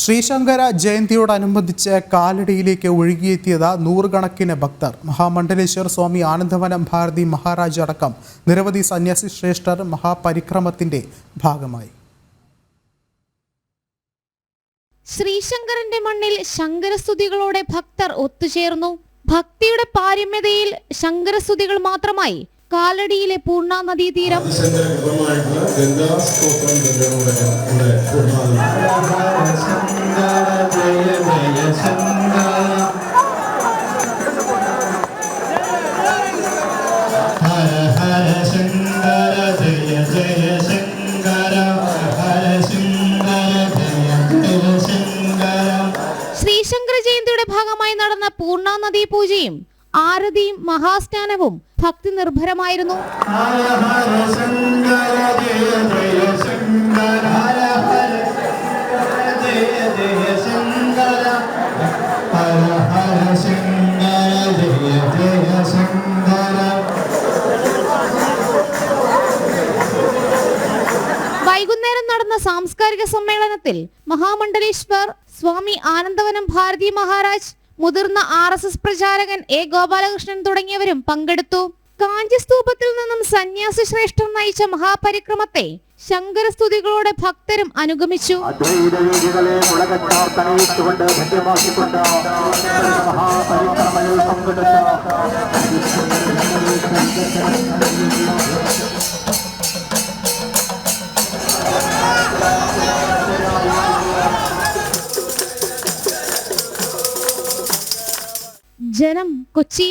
ശ്രീശങ്കര ജയന്തിയോടനുബന്ധിച്ച് കാലടിയിലേക്ക് ഒഴുകിയെത്തിയത് നൂറുകണക്കിന് ഭക്തർ. മഹാമണ്ഡലേശ്വർ സ്വാമി ആനന്ദവനം ഭാരതി മഹാരാജ് അടക്കം നിരവധി സന്യാസി ശ്രേഷ്ഠർ മഹാപരിക്രമത്തിന്റെ ഭാഗമായി. ശ്രീശങ്കരന്റെ മണ്ണിൽ ശങ്കരസ്തുതികളോടെ ഭക്തർ ഒത്തുചേർന്നു. ഭക്തിയുടെ പാരമ്യതയിൽ ശങ്കരസ്തുതികൾ മാത്രമായി കാലടിയിലെ പൂർണ നദീതീരം ശ്രീശങ്കര ജയന്തിയുടെ ഭാഗമായി നടന്ന പൂർണ നദീ പൂജയും ആരതിയും മഹാസ്നാനവും ഭക്തി നിർഭരമായിരുന്നു നടന്ന സാംസ്കാരിക സമ്മേളനത്തിൽ മഹാമണ്ഡലേശ്വർ സ്വാമി ആനന്ദവനം ഭാരതി മഹാരാജ് മുതിർന്ന ആർ എസ് എസ് പ്രചാരകൻ എ ഗോപാലകൃഷ്ണൻ തുടങ്ങിയവരും പങ്കെടുത്തു. കാഞ്ചിസ്തൂപത്തിൽ നിന്നും സന്യാസി ശ്രേഷ്ഠൻ നയിച്ച മഹാപരിക്രമത്തെ ശങ്കരസ്തുതികളോടെ ഭക്തരും അനുഗമിച്ചു. മഹാപരിക്രമയിൽ പങ്കെടുത്ത ജനം കൊച്ചി